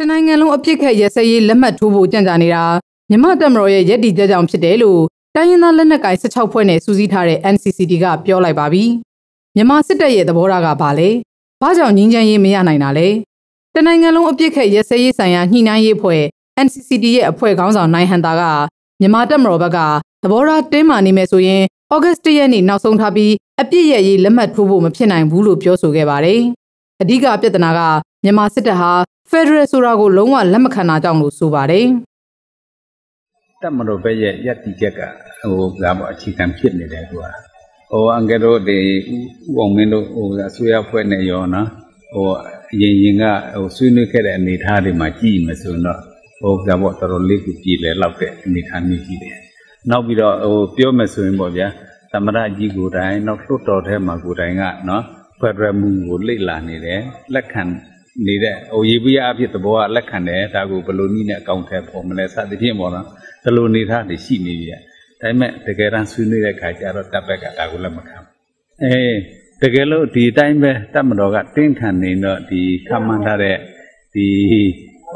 တနိုင်ငံလုံးအပြစ်ခတ်ရစရေးလက်မှတ်ထိုးဖို့ကြံ့ကြာနေတာမြမတက်မတော်ရဲ့ရည်တည်ကြကြောင်ဖြစ်တယ်လို့တိုင်းရင်းသားလက်နက်ကိုင်16ဖွဲ့နဲ့စူးစီးထားတဲ့ NCCD ကပြောလိုက်ပါပြီမြန်မာစစ်တပ်ရဲ့သဘောထားကဘာလဲဘာကြောင့်ငြင်းချမ်းရေးမရနိုင်တာလဲတနိုင်ငံလုံးအပြစ်ခတ်ရစရေးဆိုင်ရာညှိနှိုင်းရေးဖွဲ့ NCCD ရဲ့အဖွဲ့ခေါင်းဆောင်နိုင်ဟန်တာကမြန်မာတက်မတော်ဘက်ကသဘောထားတင်းမာနေမယ်ဆိုရင်ဩဂတ်စ်ရက်နေ့နောက်ဆုံးထားပြီးအပြစ်ရဲ့ရေးလက်မှတ်ထိုးဖို့မဖြစ်နိုင်ဘူးလို့ပြောဆိုခဲ့ပါတယ်။ အဓိကပြဿနာကမြန်မာစစ်တပ်ဟာဖက်ဒရယ်ဆိုတာကိုလုံးဝလက်မခံတာကြောင့်လို့ဆိုပါတယ်။တက်မတော်ဘက်ရဲ့ယက်တီချက်ကဟိုဒါပေါ့အခြေခံဖြစ်နေတယ်သူကဟိုအင်္ဂတို့ဒီဥအောင်မင်းတို့ဟိုအစိုးရဖွဲ့နေရောနော်ဟိုအရင်ရင်ကဟိုဆွေးနွေးခဲ့တဲ့အနေအထားတွေမှာကြည့်မှဆိုတော့ဟိုဒါပေါ့တော်တော်လေးကိုပြည်လဲလောက်တဲ့အနေအထားမျိုးရှိတယ်နောက်ပြီးတော့ဟိုပြောမယ်ဆိုရင်ပေါ့ဗျာသမရကြီးကိုယ်တိုင်နောက်လွတ်တော်ထဲမှာကိုယ်တိုင်ကနော် ဖက်ဒရယ်မူကိုလိတ်လာနေတယ်လက်ခံနေတဲ့ဟိုရေးပြအဖြစ်သဘောကလက်ခံတယ်ဒါကိုဘယ်လိုနည်းနဲ့အကောင့်ထဲပေါ်မလဲစသဖြင့်ပေါ့နော်ဒီလိုနေထားတွေရှိနေပြီဒါပေမဲ့တကယ်တမ်းဆွေးနွေးတဲ့ခါကျတော့တပ်ဘက်ကဒါကိုလက်မခံအေးတကယ်လို့ဒီအတိုင်းပဲတပ်မတော်ကတင်းခံနေတော့ဒီခမှန်းထားတဲ့ဒီ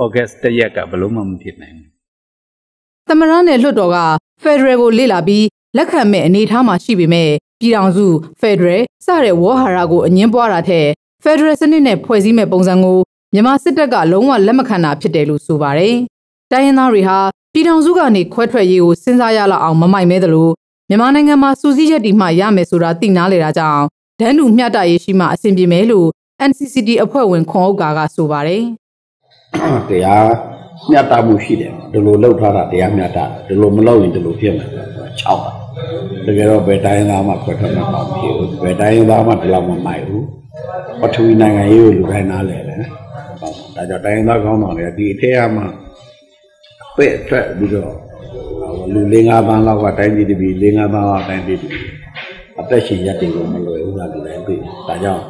ဩဂတ်တရက်ကဘလို့မှမဖြစ်နိုင်ဘူးသမရနဲ့လွှတ်တော်ကဖက်ဒရယ်ကိုလေ့လာပြီးလက်ခံမဲ့အနေအထားမှာရှိပေမဲ့ ပြည်ထောင်စုဖက်ဒရယ်စတဲ့ဝေါ်ဟာရကိုအငင်းပွားတာထက်ဖက်ဒရယ်စနစ်နဲ့ဖွဲ့စည်းမဲ့ပုံစံကိုမြန်မာစစ်တပ်ကလုံးဝလက်မခံတာဖြစ်တယ်လို့ဆိုပါတယ်။တိုင်းရင်းသားတွေဟာပြည်ထောင်စုကနေခွဲထွက်ရေးကိုစဉ်းစားရလောက်အောင်မမိုက်မဲသလိုမြန်မာနိုင်ငံမှာစူးစီးချက်ဒီမှရမယ်ဆိုတာသိနာလေတာကြောင့်ဒန်းတူမျှတရေးရှိမှအဆင်ပြေမယ်လို့ NCCD အဖွဲ့ဝင်ခွန်ဥက္ကာကဆိုပါတယ်။တရားမျှတမှုရှိတယ်ဒီလိုလှုပ်ထားတာတရားမျှတဒီလိုမလုပ်ရင်ဒီလိုဖြစ်မှာ6ပါ တကယ်တော့ဘယ်တိုင်းသားမှခွဲထွက်မှာမဖြစ်ဘူးဘယ်တိုင်းသားမှဒီလောက်မမိုက်ဘူးပထဝီနိုင်ငံရေးကိုလူတိုင်းနားလည်တယ်ဒါကြောင့်တိုင်းသားကောင်းတော်လည်းဒီအထက်အမှပဲ့ထွက်ပြီးတော့လူ၄၅ပန်းလောက်ကတိုင်းပြည်တပြည်၄၅ပန်းလောက်တိုင်းပြည်တပြည်အသက်ရှင်ရက်တွေကိုမလွယ်ဘူးလားလူတိုင်းသိဒါကြောင့်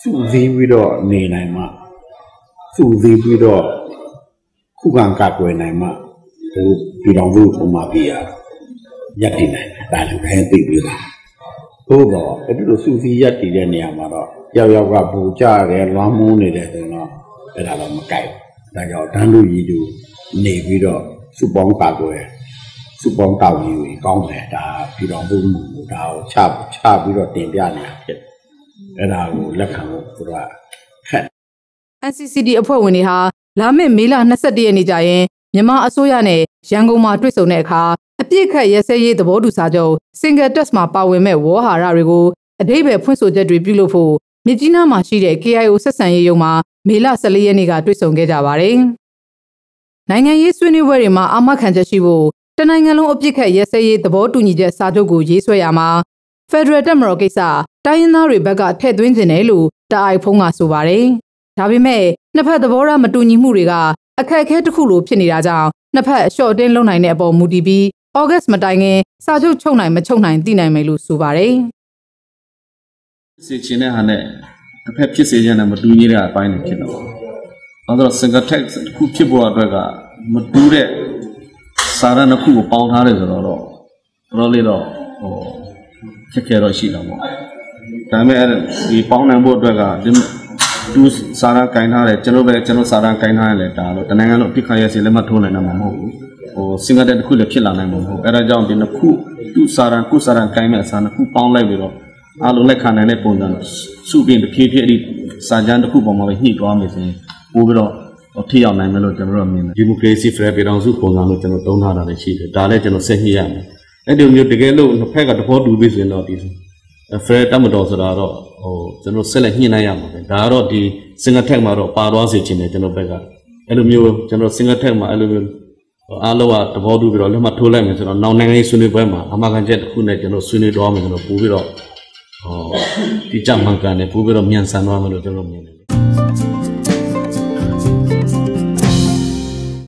စုစည်းပြီးတော့နေနိုင်မှစုစည်းပြီးတော့ခုခံကာကွယ်နိုင်မှဒီပြည်တော်စုပုံမှာပြရရက်တည်နိုင် ဒါလည်းပဲသိပြီးသားသို့တော့အဲ့ဒီလိုစူစီရက်တည်တဲ့နေရာမှာတော့ရောက်ရောက်ကပူကြတယ်လွမ်းမိုးနေတယ်ဆိုတော့အဲ့ဒါတော့မကြိုက်ဘူးဒါကြောင့်တန်းလူကြီးတို့နေပြီးတော့စုပေါင်းကာကွယ်စုပေါင်းတောင်းယူကောင်းတယ်ဒါပြည်တော်စုမှုဒါကိုချချပြီးတော့တင်ပြနေတာဖြစ်အဲ့ဒါကိုလက်ခံဖို့သူတို့ကခက် NCCD အဖွဲ့ဝင်တွေဟာလာမယ့်မေလ22ရက်နေ့ကျရင်မြန်မာအစိုးရနဲ့ရန်ကုန်မှာတွေ့ဆုံတဲ့အခါ အပြစ်ခတ်ရဲစဲရေးသဘောတူစာချုပ် Single Test မှာပါဝင်မဲ့ဝေါ်ဟာရတွေကိုအတိတ်ပဲဖွင့်ဆိုချက်တွေပြုလုပ်ဖို့မြကြီးနားမှာရှိတဲ့ KIO ဆက်ဆံရေးရုံးမှာမေလ14ရက်နေ့ကတွေ့ဆုံခဲ့ကြပါတယ်။နိုင်ငံရေးဆွေးနွေးပွဲတွေမှာအာမခံချက်ရှိဖို့တနိုင်ငံလုံးအပြစ်ခတ်ရဲစဲရေးသဘောတူညီချက်စာချုပ်ကိုရေးဆွဲရမှာ Federal တက်မတော်ကိစ္စတိုင်းရင်းသားတွေဘက်ကထည့်သွင်းခြင်းတယ်လို့တအိုက်ဖုံးကဆိုပါတယ်။ဒါပေမဲ့နှစ်ဖက်သဘောထားမတူညီမှုတွေကအခက်အခဲတစ်ခုလိုဖြစ်နေတာကြောင့်နှစ်ဖက်အလျှော့တင်းလုပ်နိုင်တဲ့အပေါ်မူတည်ပြီး ဩဂတ်မတိုင်ခင်စာချုပ်ချုပ်နိုင်မချုပ်နိုင်သိနိုင်မယ်လို့ဆိုပါတယ်။စီချင်းတဲ့ဟာနဲ့တစ်ဖက်ဖြစ်စေချင်တဲ့မတူညီတဲ့အပိုင်းတွေဖြစ်တော့။အဲဒါ single text တစ်ခုဖြစ်ဖို့အတွက်ကမတူတဲ့စာရနှစ်ခုကိုပေါင်းထားတယ်ဆိုတော့တော့တော်လေးတော့ဟိုခက်ခဲတော့ရှိတာပေါ့။ဒါပေမဲ့ဒီပေါင်းနိုင်ဖို့အတွက်ကဒီ သူစာရန်ကင်ထားတယ်ကျွန်တော်ပဲကျွန်တော်စာရန်ကင်ထားရလဲဒါလို့တနိုင်ငံလုံးအပြစ်ခါရစီလက်မှတ်ထိုးနိုင်မှာမဟုတ်ဘူးဟိုစင်ကာတဲ့တစ်ခုလည်းဖြစ်လာနိုင်မှာမဟုတ်အဲဒါကြောင့်ဒီနှစ်ခုသူစာရန်ကုစာရန်ကင်မဲ့စာနှစ်ခုပေါင်းလိုက်ပြီးတော့အားလုံးလက်ခံနိုင်တဲ့ပုံစံစုပြင်တစ်ဖြည်းဖြည်းအဲ့ဒီစာကြမ်းတစ်ခုပေါ်မှာပဲညှိသွားမယ်ဆိုရင်ပို့ပြီးတော့ထိရောက်နိုင်မယ်လို့ကျွန်တော်တို့မြင်တယ်ဒီမိုကရေစီဖရယ်ပြည်တော်စုပုံစံလို့ကျွန်တော်သုံးထားတာလည်းရှိတယ်ဒါလည်းကျွန်တော်ဆက်ညှိရမယ်အဲ့ဒီမျိုးတကယ်လို့နှစ်ဖက်ကသဘောတူပြီဆိုရင်တော့ဒီဖရယ်တမတော်ဆိုတာတော့ ဟိုကျွန်တော်ဆက်လက်ညှိနှိုင်းရမှာပဲဒါကတော့ဒီ single tag မှာတော့ပါသွားစေချင်တယ်ကျွန်တော်ဘက်ကအဲ့လိုမျိုးကျွန်တော် single tag မှာအဲ့လိုမျိုးအားလုံးကသဘောတူပြီးတော့လက်မှတ်ထိုးလိုက်မယ်ဆိုတော့နောက်နိုင်ငံရေးဆွေးနွေးပွဲမှာအမှန်ကန်ချက်တစ်ခုနဲ့ကျွန်တော်ဆွေးနွေးတော့မယ်ကျွန်တော်ပို့ပြီးတော့ဟောဒီကြမှန်ကန်တယ်ပို့ပြီးတော့မြန်ဆန်သွားမယ်လို့ကျွန်တော်မြင်တယ်